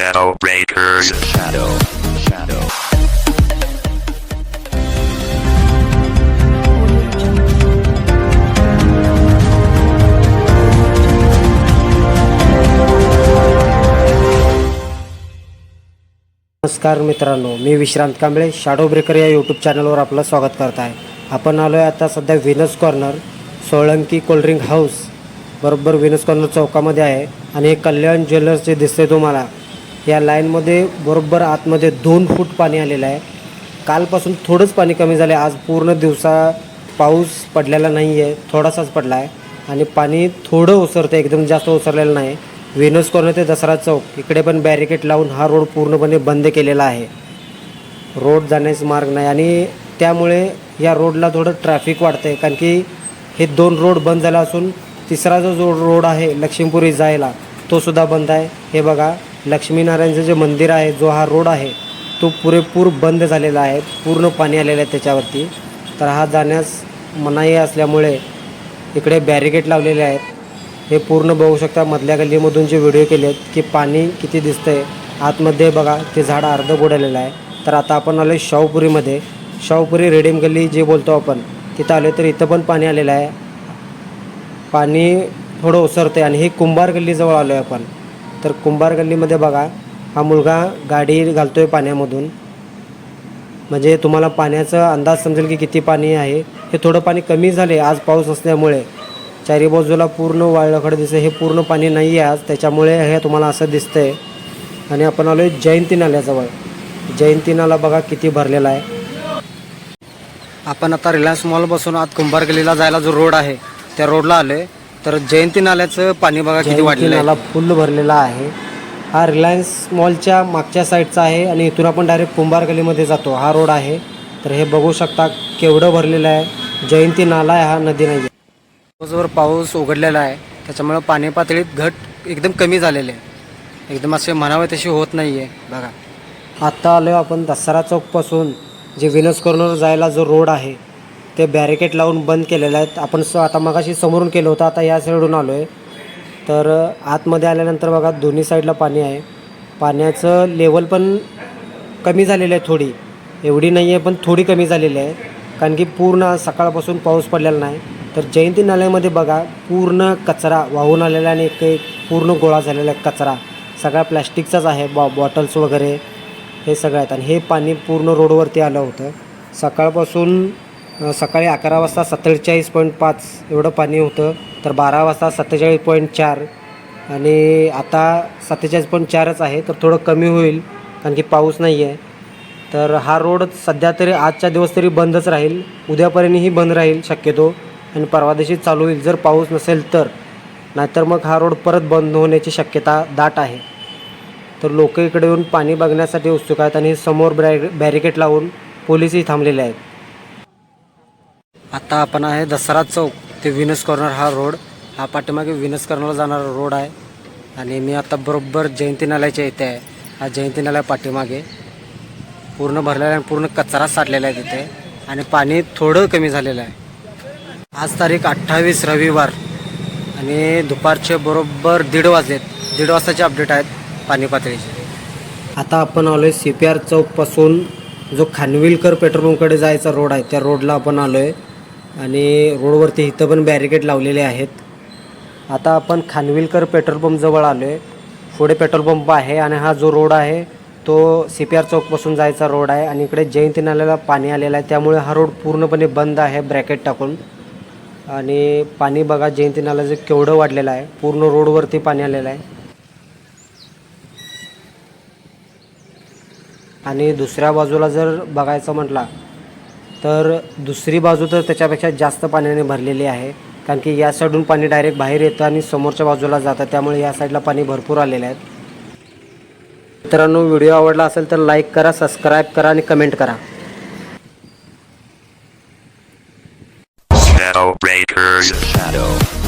Shadow Breakers. Shadow. Shadow. नमस्कार मित्रांनो मी विश्रांत कांबळे शॅडो ब्रेकर या यूट्यूब चॅनलवर आपलं स्वागत करत आहे आपण आलो आहे आता सध्या Venus corner Solanki cold drink house बरोबर व्हिनस कॉर्नर चौकामध्ये आहे आणि हे कल्याण ज्वेलर्सचे दिसते तुम्हाला या लाईनमध्ये बरोबर आतमध्ये दोन फूट पाणी आलेलं आहे. कालपासून थोडंच पाणी कमी झालं आहे आज पूर्ण दिवसा पाऊस पडलेला नाही आहे थोडासाच पडला आहे आणि पाणी थोडं ओसरतं एकदम जास्त ओसरलेलं नाही. व्हिनस कॉर्नर ते दसरा चौक. इकडे पण बॅरिकेड लावून हा रोड पूर्णपणे बंद केलेला आहे. रोड जाण्याचा मार्ग नाही. आणि त्यामुळे या रोडला थोडं ट्रॅफिक वाढतं आहे कारण की हे दोन रोड बंद झाला असून तिसरा जो जो रोड आहे लक्ष्मीपुरी जायला तोसुद्धा बंद आहे. हे बघा लक्ष्मीनारायणचं जे मंदिर आहे जो हा रोड आहे तो पुरेपूर बंद झालेला आहे पूर्ण पाणी आलेलं आहे त्याच्यावरती. तर हा जाण्यास मनाई असल्यामुळे इकडे बॅरिकेड लावलेले आहेत. हे पूर्ण बघू शकता मधल्या गल्लीमधून जे व्हिडिओ केले आहेत की पाणी किती दिसतंय. आतमध्ये बघा ते झाड अर्ध बुडालेलं आहे. तर आता आपण आलो आहे शाहूपुरीमध्ये. शाहूपुरी रेडीम गल्ली जे बोलतो आपण तिथं आलो तर इथं पण पाणी आलेलं आहे. पाणी थोडं ओसरतं आणि हे कुंभार गल्लीजवळ आलो आहे आपण. तर कुंभार गल्लीमध्ये बघा हा मुलगा गाडी घालतोय पाण्यामधून. म्हणजे तुम्हाला पाण्याचा अंदाज समजेल की किती पाणी आहे. हे थोडं पाणी कमी झाले आज पाऊस असल्यामुळे. चारी बाजूला पूर्ण वाळखडं दिसतं हे पूर्ण पाणी नाही आहे आज त्याच्यामुळे हे तुम्हाला असं दिसतं आहे आणि आपण आलो आहे जयंती नाल्याजवळ. जयंती नाला बघा किती भरलेला आहे. आपण आता रिलायन्स मॉलपासून आत कुंभार गल्लीला जायला जो रोड आहे त्या रोडला आलो आहे तर जयंती नाल्याचं पाणी बघा किती वाढलेलं आहे नाला फुल भरलेला आहे. हा रिलायन्स मॉलच्या मागच्या साईडचा आहे आणि इथून आपण डायरेक्ट कुंभार गलीमध्ये जातो. हा रोड आहे. तर हे बघू शकता केवढं भरलेलं आहे. जयंती नाला आहे हा नदी नाही रोजवर पाऊस उघडलेला आहे. त्याच्यामुळं पाणी पातळीत घट एकदम कमी झालेले आहे. एकदम असे म्हणावे तशी होत नाही आहे बघा. आत्ता आलो आपण दसरा चौकपासून. जे विनस कॉर्नर जायला जो रोड आहे ते बॅरिकेड लावून बंद केलेले आहेत. आपण स आता मगाशी समोरून केलं होतं आता या साईडून आलो आहे तर आतमध्ये आल्यानंतर बघा दोन्ही साईडला पाणी आहे. पाण्याचं लेवल पण कमी झालेलं आहे थोडी. एवढी नाही आहे पण थोडी कमी झालेली आहे. कारण की पूर्ण सकाळपासून पाऊस पडलेला नाही. तर जयंती नाल्यामध्ये बघा पूर्ण कचरा वाहून आलेला आणि एक एक पूर्ण गोळा झालेला आहे कचरा. सगळा प्लॅस्टिकचाच आहे बॉ बॉटल्स वगैरे हे सगळं आहेत. आणि हे पाणी पूर्ण रोडवरती आलं होतं. सकाळपासून सकाळी अकरा वाजता सत्तेचाळीस पॉईंट पाच एवढं पाणी होतं तर बारा वाजता सत्तेचाळीस पॉईंट चार. आणि आता सत्तेचाळीस पॉईंट चारच आहे तर थोडं कमी होईल कारण की पाऊस नाही आहे तर हा रोड सध्या तरी आजच्या दिवस तरी बंदच राहील उद्यापर्यंतही बंद राहील शक्यतो आणि परवा दिवशी चालू होईल जर पाऊस नसेल तर. नाहीतर मग हा रोड परत बंद होण्याची शक्यता दाट आहे. तर लोक इकडे येऊन पाणी बघण्यासाठी उत्सुक आहेत आणि समोर ब्रॅ बॅरिकेड लावून पोलिसही थांबलेले आहेत. आता आपण आहे दसरा चौक. ते विनस कॉर्नर हा रोड. हा पाठीमागे विनस कॉर्नरला जाणारा रोड आहे. आणि मी आता बरोबर जयंती नाल्याच्या इथे आहे. हा जयंती नाल्या पाठीमागे. पूर्ण भरलेला आहे पूर्ण कचरा साठलेला आहे तिथे. आणि पाणी थोडं कमी झालेलं आहे. आज तारीख अठ्ठावीस रविवार. आणि दुपारचे बरोबर दीड वाजलेत. दीड वाजताचे अपडेट आहेत पाणी पातळीचे. आता आपण आलो आहे सी पी आर चौकपासून जो खानविलकर पेट्रोल पंपकडे जायचा रोड आहे त्या रोडला आपण आलो आहे आणि रोडवरती इथं पण बॅरिकेड लावलेले आहेत. आता आपण खानविलकर पेट्रोल पंप जवळ आलो आहे पुढे पेट्रोल पंप आहे आणि हा जो रोड आहे तो सी पी आर चौकपासून जायचा रोड आहे आणि इकडे जयंती नाल्याला पाणी आलेलं आहे. त्यामुळे हा रोड पूर्णपणे बंद आहे ब्रॅकेट टाकून. आणि पाणी बघा जयंती नाल्याचं केवढं वाढलेलं आहे पूर्ण रोडवरती पाणी आलेलं आहे. आणि दुसऱ्या बाजूला जर बघायचं म्हटला तर दुसरी बाजू तर त्याच्यापेक्षा जास्त पाण्याने भरलेली आहे कारण की या साईडून पाणी डायरेक्ट बाहेर येतं आणि समोरच्या बाजूला जातं त्यामुळे या साईडला पाणी भरपूर आलेलं आहे मित्रांनो व्हिडिओ आवडला असेल तर लाईक करा सबस्क्राईब करा आणि कमेंट करा Shadow Breakers. Shadow.